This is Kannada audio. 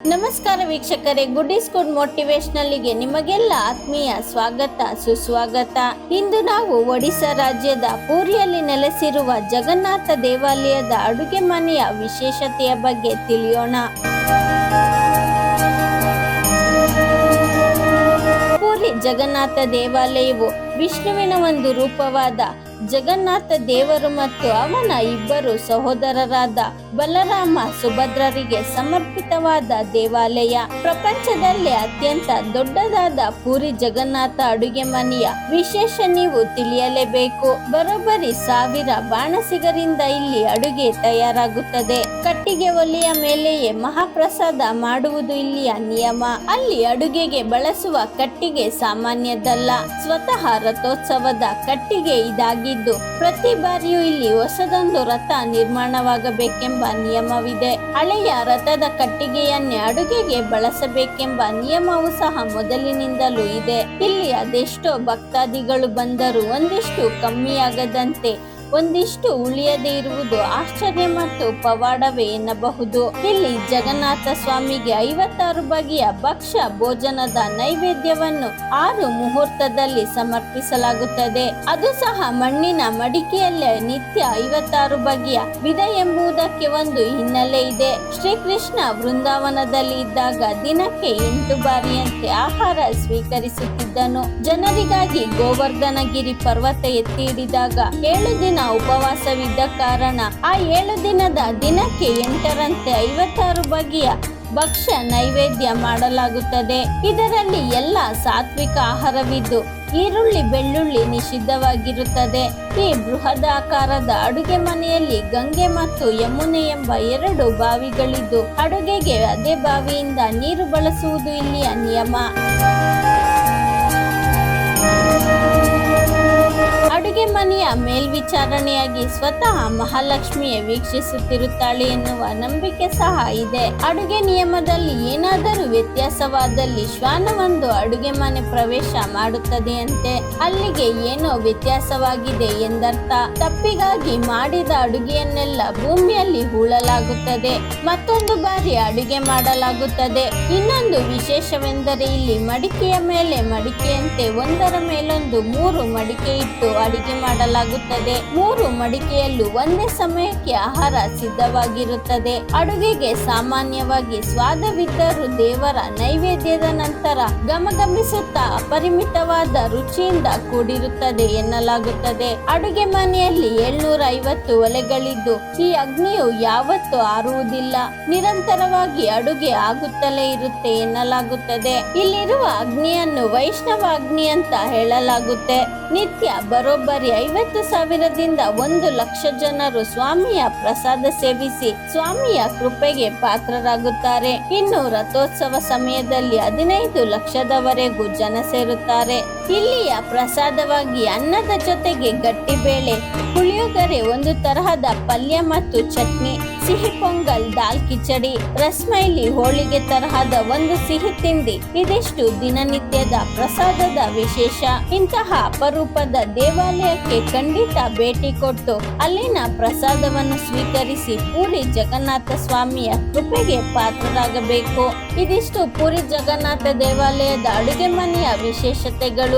ನಮಸ್ಕಾರ ವೀಕ್ಷಕರೇ ಗುಡ್ ಇಸ್ ಗುಡ್ ಮೋಟಿವೇಶನಲ್ಗೆ ನಿಮಗೆಲ್ಲ ಆತ್ಮೀಯ ಸ್ವಾಗತ, ಸುಸ್ವಾಗತ. ಇಂದು ನಾವು ಒಡಿಶಾ ರಾಜ್ಯದ ಪೂರಿಯಲ್ಲಿ ನೆಲೆಸಿರುವ ಜಗನ್ನಾಥ ದೇವಾಲಯದ ಅಡುಗೆ ಮನೆಯ ವಿಶೇಷತೆಯ ಬಗ್ಗೆ ತಿಳಿಯೋಣ. ಪೂರಿ ಜಗನ್ನಾಥ ದೇವಾಲಯವು ವಿಷ್ಣುವಿನ ಒಂದು ರೂಪವಾದ ಜಗನ್ನಾಥ ದೇವರು ಮತ್ತು ಅವನ ಇಬ್ಬರು ಸಹೋದರರಾದ ಬಲರಾಮ ಸುಭದ್ರರಿಗೆ ಸಮರ್ಪಿತವಾದ ದೇವಾಲಯ. ಪ್ರಪಂಚದಲ್ಲಿ ಅತ್ಯಂತ ದೊಡ್ಡದಾದ ಪೂರಿ ಜಗನ್ನಾಥ ಅಡುಗೆ ಮನೆಯ ವಿಶೇಷ ನೀವು ತಿಳಿಯಲೇಬೇಕು. ಬರೋಬ್ಬರಿ ಸಾವಿರ ಬಾಣಸಿಗರಿಂದ ಇಲ್ಲಿ ಅಡುಗೆ ತಯಾರಾಗುತ್ತದೆ. ಕಟ್ಟಿಗೆ ಒಲೆಯ ಮೇಲೆಯೇ ಮಹಾಪ್ರಸಾದ ಮಾಡುವುದು ಇಲ್ಲಿಯ ನಿಯಮ. ಅಲ್ಲಿ ಅಡುಗೆಗೆ ಬಳಸುವ ಕಟ್ಟಿಗೆ ಸಾಮಾನ್ಯದಲ್ಲ. ಸ್ವತಃ ರಥೋತ್ಸವದ ಕಟ್ಟಿಗೆ ಇದಾಗಿದ್ದು ಪ್ರತಿ ಬಾರಿಯೂ ಇಲ್ಲಿ ಹೊಸದೊಂದು ರಥ ನಿರ್ಮಾಣವಾಗಬೇಕೆಂಬ ನಿಯಮವಿದೆ. ಹಳೆಯ ರಥದ ಕಟ್ಟಿಗೆಯನ್ನೇ ಅಡುಗೆಗೆ ಬಳಸಬೇಕೆಂಬ ನಿಯಮವೂ ಸಹ ಮೊದಲಿನಿಂದಲೂ ಇದೆ. ಇಲ್ಲಿ ಅದೆಷ್ಟೋ ಭಕ್ತಾದಿಗಳು ಬಂದರೂ ಒಂದಿಷ್ಟು ಕಮ್ಮಿಯಾಗದಂತೆ ಒಂದಿಷ್ಟು ಉಳಿಯದೇ ಇರುವುದು ಆಶ್ಚರ್ಯ ಮತ್ತು ಪವಾಡವೇ ಎನ್ನಬಹುದು. ಇಲ್ಲಿ ಜಗನ್ನಾಥ ಸ್ವಾಮಿಗೆ ಐವತ್ತಾರು ಬಗೆಯ ಭಕ್ಷ್ಯ ಭೋಜನದ ನೈವೇದ್ಯವನ್ನು ಆರು ಮುಹೂರ್ತದಲ್ಲಿ ಸಮರ್ಪಿಸಲಾಗುತ್ತದೆ. ಅದು ಸಹ ಮಣ್ಣಿನ ಮಡಿಕೆಯಲ್ಲೇ ನಿತ್ಯ ಐವತ್ತಾರು ಬಗೆಯ ವಿಧ ಎಂಬುದಕ್ಕೆ ಒಂದು ಹಿನ್ನೆಲೆ ಇದೆ. ಶ್ರೀಕೃಷ್ಣ ವೃಂದಾವನದಲ್ಲಿ ಇದ್ದಾಗ ದಿನಕ್ಕೆ ಎಂಟು ಬಾರಿಯಂತೆ ಆಹಾರ ಸ್ವೀಕರಿಸುತ್ತಿದ್ದನು. ಜನರಿಗಾಗಿ ಗೋವರ್ಧನಗಿರಿ ಪರ್ವತ ಎತ್ತಿ ಹಿಡಿದಾಗ ಏಳು ದಿನ ಉಪವಾಸವಿದ್ದ ಕಾರಣ ಆ ಏಳು ದಿನದ ದಿನಕ್ಕೆ ಎಂಟರಂತೆ ಐವತ್ತಾರು ಬಗೆಯ ಭಕ್ಷ್ಯ ನೈವೇದ್ಯ ಮಾಡಲಾಗುತ್ತದೆ. ಇದರಲ್ಲಿ ಎಲ್ಲ ಸಾತ್ವಿಕ ಆಹಾರವಿದ್ದು ಈರುಳ್ಳಿ, ಬೆಳ್ಳುಳ್ಳಿ ನಿಷಿದ್ಧವಾಗಿರುತ್ತದೆ. ಈ ಬೃಹದಾಕಾರದ ಅಡುಗೆ ಮನೆಯಲ್ಲಿ ಗಂಗೆ ಮತ್ತು ಯಮುನೆ ಎಂಬ ಎರಡು ಬಾವಿಗಳಿದ್ದು, ಅಡುಗೆಗೆ ಅದೇ ಬಾವಿಯಿಂದ ನೀರು ಬಳಸುವುದು ಇಲ್ಲಿಯ ನಿಯಮ. ಅಡುಗೆ ಮನೆಯ ಮೇಲ್ವಿಚಾರಣೆಯಾಗಿ ಸ್ವತಃ ಮಹಾಲಕ್ಷ್ಮಿಯೇ ವೀಕ್ಷಿಸುತ್ತಿರುತ್ತಾಳೆ ಎನ್ನುವ ನಂಬಿಕೆ ಸಹ ಇದೆ. ಅಡುಗೆ ನಿಯಮದಲ್ಲಿ ಏನಾದರೂ ವ್ಯತ್ಯಾಸವಾದಲ್ಲಿ ಶ್ವಾನವೊಂದು ಅಡುಗೆ ಮನೆ ಪ್ರವೇಶ ಮಾಡುತ್ತದೆಯಂತೆ. ಅಲ್ಲಿಗೆ ಏನೋ ವ್ಯತ್ಯಾಸವಾಗಿದೆ ಎಂದರ್ಥ. ತಪ್ಪಿಗಾಗಿ ಮಾಡಿದ ಅಡುಗೆಯನ್ನೆಲ್ಲ ಭೂಮಿಯಲ್ಲಿ ಹೂಳಲಾಗುತ್ತದೆ. ಮತ್ತೊಂದು ಬಾರಿ ಅಡುಗೆ ಮಾಡಲಾಗುತ್ತದೆ. ಇನ್ನೊಂದು ವಿಶೇಷವೆಂದರೆ ಇಲ್ಲಿ ಮಡಿಕೆಯ ಮೇಲೆ ಮಡಿಕೆಯಂತೆ ಒಂದರ ಮೇಲೊಂದು ಮೂರು ಮಡಿಕೆ ಇಟ್ಟು ಅಡಿಗೆ ಮಾಡಲಾಗುತ್ತದೆ. ಮೂರು ಮಡಿಕೆಯಲ್ಲೂ ಒಂದೇ ಸಮಯಕ್ಕೆ ಆಹಾರ ಸಿದ್ಧವಾಗಿರುತ್ತದೆ. ಅಡುಗೆಗೆ ಸಾಮಾನ್ಯವಾಗಿ ಸ್ವಾದವಿದ್ದರೂ ದೇವರ ನೈವೇದ್ಯದ ನಂತರ ಗಮಗಮಿಸುತ್ತಾ ಅಪರಿಮಿತವಾದ ರುಚಿಯಿಂದ ಕೂಡಿರುತ್ತದೆ ಎನ್ನಲಾಗುತ್ತದೆ. ಅಡುಗೆ ಮನೆಯಲ್ಲಿ ಏಳ್ನೂರ ಐವತ್ತು ಒಲೆಗಳಿದ್ದು, ಈ ಅಗ್ನಿಯು ಯಾವತ್ತೂ ಆರುವುದಿಲ್ಲ. ನಿರಂತರವಾಗಿ ಅಡುಗೆ ಆಗುತ್ತಲೇ ಇರುತ್ತೆ ಎನ್ನಲಾಗುತ್ತದೆ. ಇಲ್ಲಿರುವ ಅಗ್ನಿಯನ್ನು ವೈಷ್ಣವ ಅಗ್ನಿ ಅಂತ ಹೇಳಲಾಗುತ್ತೆ. ನಿತ್ಯ ಬರೋಬ್ಬರಿ ಐವತ್ತು ಸಾವಿರದಿಂದ ಒಂದು ಲಕ್ಷ ಜನರು ಸ್ವಾಮಿಯ ಪ್ರಸಾದ ಸೇವಿಸಿ ಸ್ವಾಮಿಯ ಕೃಪೆಗೆ ಪಾತ್ರರಾಗುತ್ತಾರೆ. ಇನ್ನು ರಥೋತ್ಸವ ಸಮಯದಲ್ಲಿ ಹದಿನೈದು ಲಕ್ಷದವರೆಗೂ ಜನ ಸೇರುತ್ತಾರೆ. ಇಲ್ಲಿಯ ಪ್ರಸಾದವಾಗಿ ಅನ್ನದ ಜೊತೆಗೆ ಗಟ್ಟಿಬೇಳೆ ಪುಳಿಯೋಗರೆ, ಒಂದು ತರಹದ ಪಲ್ಯ ಮತ್ತು ಚಟ್ನಿ, ಸಿಹಿ ಪೊಂಗಲ್, ದಾಲ್ ಕಿಚಡಿ, ರಸ್ಮೈಲಿ ಹೋಳಿಗೆ ತರಹದ ಒಂದು ಸಿಹಿ ತಿಂಡಿ. ಇದಿಷ್ಟು ದಿನನಿತ್ಯದ ಪ್ರಸಾದದ ವಿಶೇಷ. ಇಂತಹ ಅಪರೂಪದ ದೇವಾಲಯಕ್ಕೆ ಖಂಡಿತ ಭೇಟಿ ಕೊಟ್ಟು ಅಲ್ಲಿನ ಪ್ರಸಾದವನ್ನು ಸ್ವೀಕರಿಸಿ ಪೂರಿ ಜಗನ್ನಾಥ ಸ್ವಾಮಿಯ ಕೃಪೆಗೆ ಪಾತ್ರರಾಗಬೇಕು. ಇದಿಷ್ಟು ಪೂರಿ ಜಗನ್ನಾಥ ದೇವಾಲಯದ ಅಡುಗೆ ಮನೆಯ ವಿಶೇಷತೆಗಳು.